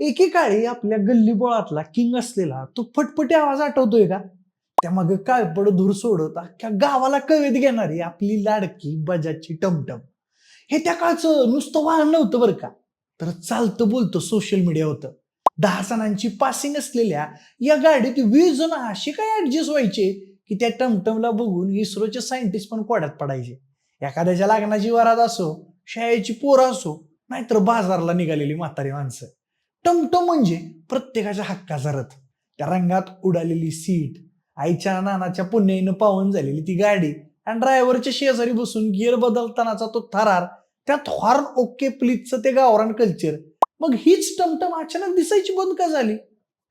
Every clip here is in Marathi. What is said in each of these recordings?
एकेकाळी आपल्या गल्लीबोळातला किंग असलेला तो फटफटी आवाज आठवतोय का? त्यामागे काळपड धूर सोडत अख्ख्या गावाला कवेत घेणारी आपली लाडकी बजाजची टमटम. हे त्या काळचं नुसतं वाहन नव्हतं बरं का? तर चालतं बोलतं सोशल मीडिया होतं. दहा जणांची पासिंग असलेल्या या गाडीत वीस जण असे काय ऍडजस्ट व्हायचे की त्या टमटमला बघून इस्रोचे सायंटिस्ट पण कोड्यात पडायचे. एखाद्याच्या लग्नाची वरात असो शाळेची पोरं असो नाहीतर बाजारला निघालेली म्हातारी माणसं. टमटम म्हणजे प्रत्येकाच्या हक्काचा रथ. त्या रंगात उडालेली सीट आईच्या नानाच्या पुण्याईनं पावन झालेली ती गाडी आणि ड्रायव्हरच्या शेजारी बसून गिअर बदलतानाचा तो थरार त्यात हॉर्न ओके प्लीजचं ते गावरान कल्चर मग हीच टमटम अचानक दिसायची बंद का झाली?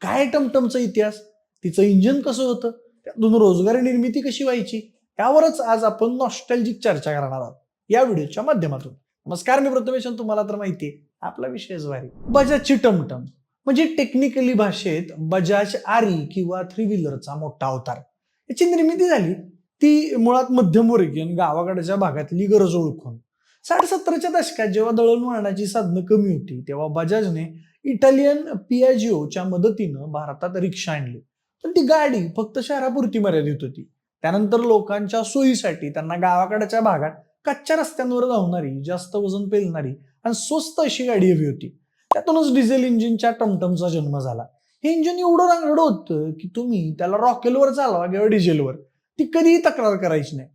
काय टमटमचा इतिहास? तिचं इंजिन कसं होतं? त्यातून रोजगार निर्मिती कशी व्हायची? यावरच आज आपण नॉस्टॅल्जिक चर्चा करणार आहोत. या व्हिडिओच्या माध्यमातून. नमस्कार मी प्रथमेश तुम्हाला तर माहिती आहे आपला विषय ज्वारी बजाजची टमटम. म्हणजे टेक्निकली भाषेत बजाज आरी किंवा थ्री व्हीलरचा मोठा अवतार. याची निर्मिती झाली. ती मुळात मध्यमवर्गीय गावाकडच्या भागातली गरज ओळखून. साडेसत्तरच्या दशकात जेव्हा दळणवळणाची साधनं कमी होती तेव्हा बजाजने इटालियन पियाजिओच्या मदतीनं भारतात रिक्षा आणली. पण ती गाडी फक्त शहरापुरती मर्यादित होती. त्यानंतर लोकांच्या सोयीसाठी त्यांना गावाकडच्या भागात कच्च्या रस्त्यांवर धावणारी जास्त वजन पेलणारी आणि स्वस्त अशी गाडी हवी होती. त्यातूनच डिझेल इंजिनच्या टमटमचा जन्म झाला. हे इंजिन एवढं रांगड होतं की तुम्ही त्याला रॉकेलवर चालवा किंवा डिझेलवर ती कधीही तक्रार करायची नाही.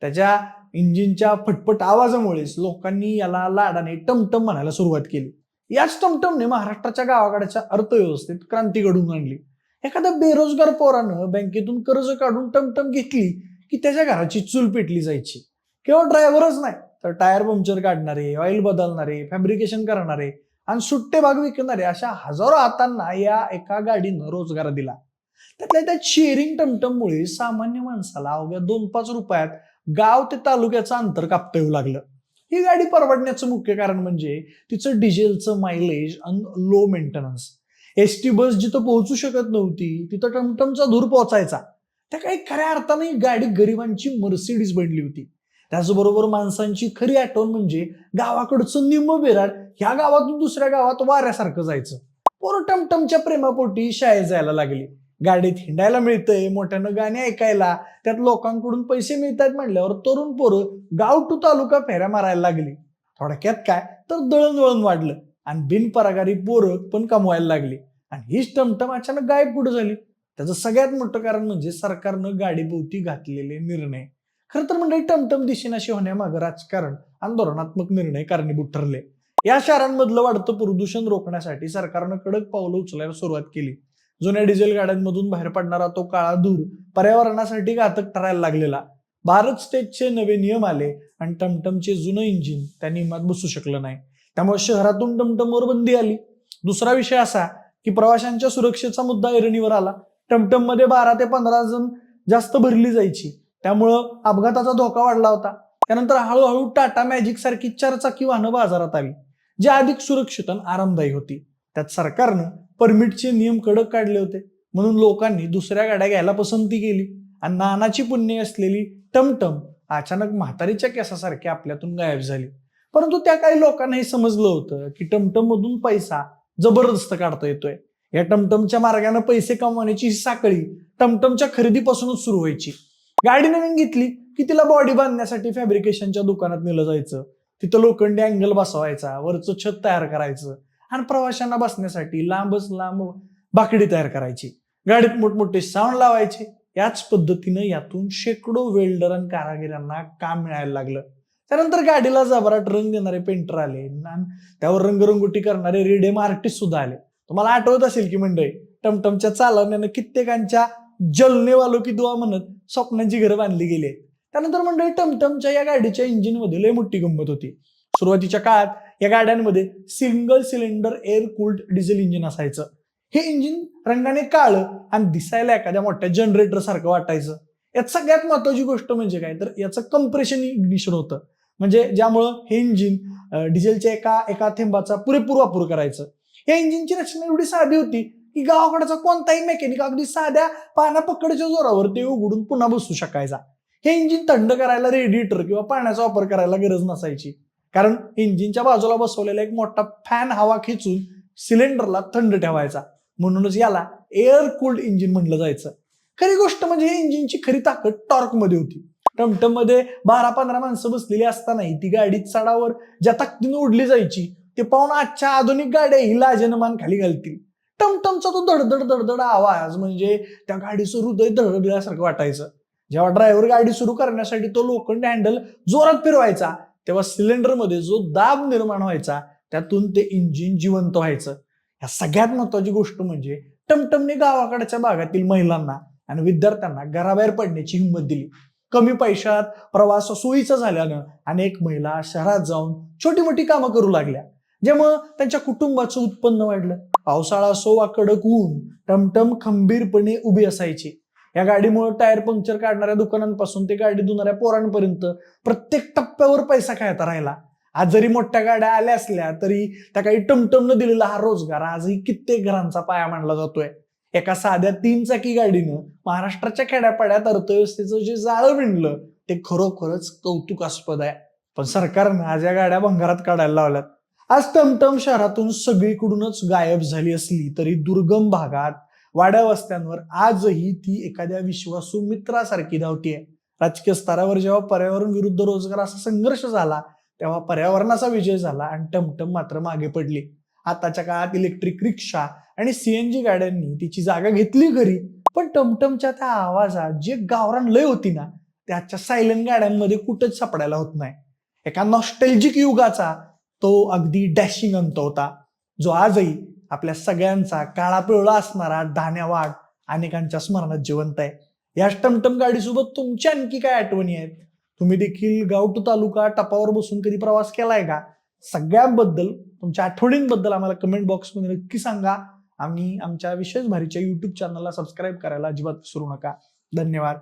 त्याच्या इंजिनच्या फटफट आवाजामुळेच लोकांनी याला लाडाने टमटम म्हणायला सुरुवात केली. याच टमटमने महाराष्ट्राच्या गावाकडच्या अर्थव्यवस्थेत क्रांती घडवून आणली. एखाद्या बेरोजगार पोरानं बँकेतून कर्ज काढून टमटम घेतली की त्याच्या घराची चूल पेटली जायची. केवळ ड्रायव्हरच नाही. तर टायर पंक्चर काढणारे ऑइल बदलणारे फॅब्रिकेशन करणारे आणि सुट्टे भाग विकणारे अशा हजारो हातांना या एका गाडीनं रोजगार दिला. त्यातल्या त्या शेअरिंग टमटममुळे सामान्य माणसाला अवघ्या दोन पाच रुपयात गाव ते तालुक्याचं अंतर कापता येऊ लागलं. ही गाडी परवडण्याचं मुख्य कारण म्हणजे तिचं डिझेलचं मायलेज आणि low maintenance S T bus जिथं पोहोचू शकत नव्हती तिथं टमटमचा धूर पोहोचायचा. त्या काही खऱ्या अर्थाने ही गाडी गरिबांची मर्सिडीज बनली होती. त्याचबरोबर माणसांची खरी आठवण म्हणजे गावाकडचं निम्म बेराड ह्या गावातून दुसऱ्या गावात वाऱ्यासारखं जायचं. पोरं टमटमच्या प्रेमापोटी शाळेत जायला लागली. गाडीत हिंडायला मिळतंय मोठ्यानं गाणी ऐकायला. त्यात लोकांकडून पैसे मिळतात म्हणल्यावर तरुण पोरं गाव टू तालुका फेऱ्या मारायला लागली. थोडक्यात काय? तर दळणवळण वाढलं आणि बिनपरागारी पोरं पण कमवायला लागली. आणि हीच टमटम अचानक गायब कुठं झाली? त्याचं सगळ्यात मोठं कारण म्हणजे सरकारनं गाडीभोवती घातलेले निर्णय. खरं तर मंडळी टमटम दिशेनाशी होण्यामागं राजकारण आणि धोरणात्मक निर्णय कारणीभूत ठरले. या शहरांमधलं वाढतं प्रदूषण रोखण्यासाठी सरकारनं कडक पावलं उचलायला सुरुवात केली. जुन्या डिझेल गाड्यांमधून बाहेर पडणारा तो काळा धूर पर्यावरणासाठी घातक ठरायला लागलेला. भारत स्टेजचे नवे नियम आले आणि टमटमचे जुनं इंजिन त्या नियमात बसू शकलं नाही. त्यामुळे शहरातून टमटमवर बंदी आली. दुसरा विषय असा की प्रवाशांच्या सुरक्षेचा मुद्दा ऐरणीवर आला. टमटममध्ये बारा ते पंधरा जण जास्त भरली जायची. त्यामुळं अपघाताचा धोका वाढला होता. त्यानंतर हळूहळू टाटा मॅजिक सारखी चारचाकी वाहनं बाजारात आली जी अधिक सुरक्षित आणि आरामदायी होती. त्यात सरकारनं परमिटचे नियम कडक काढले होते. म्हणून लोकांनी दुसऱ्या गाड्या घ्यायला पसंती केली आणि नानाची पुण्य असलेली टमटम अचानक म्हातारीच्या केसासारखी आपल्यातून गायब झाली. परंतु त्या काही लोकांना हे समजलं होतं की टमटम मधून पैसा जबरदस्त काढता येतोय. या टमटमच्या मार्गाने पैसे कमवण्याची ही साखळी टमटमच्या खरेदीपासूनच सुरू व्हायची. गाडी नवीन घेतली की तिला बॉडी बांधण्यासाठी फॅब्रिकेशनच्या दुकानात नेलं जायचं. तिथं लोखंडी अँगल बसवायचा वरचं छत तयार करायचं आणि प्रवाशांना बसण्यासाठी लांबच लांब बाकडी तयार करायची. गाडीत मोठमोठे साऊंड लावायचे. याच पद्धतीनं यातून शेकडो वेल्डर आणि कारागिरांना काम मिळायला लागलं. त्यानंतर गाडीला जबराट रंग देणारे पेंटर आले आणि त्यावर रंगरंगोटी करणारे रिडेम आर्टिस्ट सुद्धा आले. तुम्हाला आठवत असेल की मंडळी टमटमच्या चालवण्यानं कित्येकांच्या जलने वालो की दुआ म्हणत स्वप्नांची घरं बांधली गेली आहेत. त्यानंतर मंडळी टमटमच्या या गाडीच्या इंजिनमध्ये लय मोठी गंमत होती. सुरुवातीच्या काळात या गाड्यांमध्ये single cylinder air cooled diesel engine असायचं. हे इंजिन रंगाने काळं आणि दिसायला एखाद्या मोठ्या जनरेटर सारखं वाटायचं. यात सगळ्यात महत्वाची गोष्ट म्हणजे काय? तर याचं कंप्रेशन इग्निशन होतं. म्हणजे ज्यामुळं हे इंजिन डिझेलच्या एका एका थेंबाचा पुरेपूर वापर करायचं. या इंजिनची रचना एवढी साधी होती की गावाकडचा कोणताही मेकॅनिक अगदी साध्या पाना पकडच्या जोरावर ते उघडून पुन्हा बसू शकायचा. हे इंजिन थंड करायला रेडिएटर किंवा पाण्याचा वापर करायला गरज नसायची. कारण इंजिनच्या बाजूला बसवलेला एक मोठा फॅन हवा खेचून सिलेंडरला थंड ठेवायचा. म्हणूनच याला एअर कूल्ड इंजिन म्हणलं जायचं. खरी गोष्ट म्हणजे हे इंजिनची खरी ताकद टॉर्कमध्ये होती. टमटममध्ये बारा पंधरा माणसं बसलेली असतानाही ती गाडी चढावर ज्या ताकदीने ओढली जायची ते पाहून आजच्या आधुनिक गाड्या ही लाजनमान खाली घालतील. टमटमचा तो धडधड धडधड आवाज म्हणजे त्या गाडीचं हृदय धडधडल्यासारखं वाटायचं. जेव्हा ड्रायव्हर गाडी सुरू करण्यासाठी तो लोखंड हँडल जोरात फिरवायचा तेव्हा सिलेंडरमध्ये जो दाब निर्माण व्हायचा त्यातून ते इंजिन जिवंत व्हायचं. ह्या सगळ्यात महत्वाची गोष्ट म्हणजे टमटमने गावाकडच्या भागातील महिलांना आणि विद्यार्थ्यांना घराबाहेर पडण्याची हिंमत दिली. कमी पैशात प्रवास सोयीचा झाल्यानं अनेक महिला शहरात जाऊन छोटी मोठी कामं करू लागल्या. ज्यामुळं त्यांच्या कुटुंबाचं उत्पन्न वाढलं. पावसाळा असो वा कडक ऊन टमटम खंबीरपणे उभी असायची. या गाडीमुळे टायर पंक्चर काढणाऱ्या दुकानांपासून ते गाडी धुणाऱ्या पोरांपर्यंत प्रत्येक टप्प्यावर पैसा खेळता राहिला? आज जरी मोठ्या गाड्या आल्या असल्या तरी त्या काही टमटमनं दिलेला हा रोजगार आजही कित्येक घरांचा पाया मानला जातोय. एका साध्या तीन चाकी गाडीनं महाराष्ट्राच्या खेड्यापाड्यात अर्थव्यवस्थेचं जे जाळं विणलं ते खरोखरच कौतुकास्पद आहे. पण सरकारनं आज या गाड्या भंगारात काढायला लावल्यात. आज टमटम शहरातून सगळीकडूनच गायब झाली असली तरी दुर्गम भागात वाड्या वस्त्यांवर आजही ती एखाद्या विश्वासू मित्रासारखी धावतीये राजकीय स्तरावर जेव्हा पर्यावरण विरुद्ध रोजगार असा संघर्ष झाला तेव्हा पर्यावरणाचा विजय झाला आणि टमटम मात्र मागे पडली. आताच्या काळात इलेक्ट्रिक रिक्षा आणि सीएनजी गाड्यांनी तिची जागा घेतली घरी पण टमटमच्या त्या आवाजात जे गावरान लय होती ना त्याच्या सायलेंट गाड्यांमध्ये कुठंच सापडायला होत नाही. एका नॉस्टेल्जिक युगाचा तो अगदी डॅशिंग अंत होता. जो आजही आपल्या सगळ्यांचा काळा पिवळा असणारा धान्यावाड अनेकांच्या स्मरणात जिवंत आहे. या टमटम गाडीसोबत तुमच्या आणखी काय आठवणी आहेत? तुम्ही देखील गावटू तालुका टपावर बसून कधी प्रवास केलाय का? सगळ्यांबद्दल तुमच्या आठवणींबद्दल आम्हाला कमेंट बॉक्समध्ये नक्की सांगा. आम्ही आमच्या विशेष भारीच्या युट्यूब चॅनलला सबस्क्राईब करायला अजिबात विसरू नका. धन्यवाद.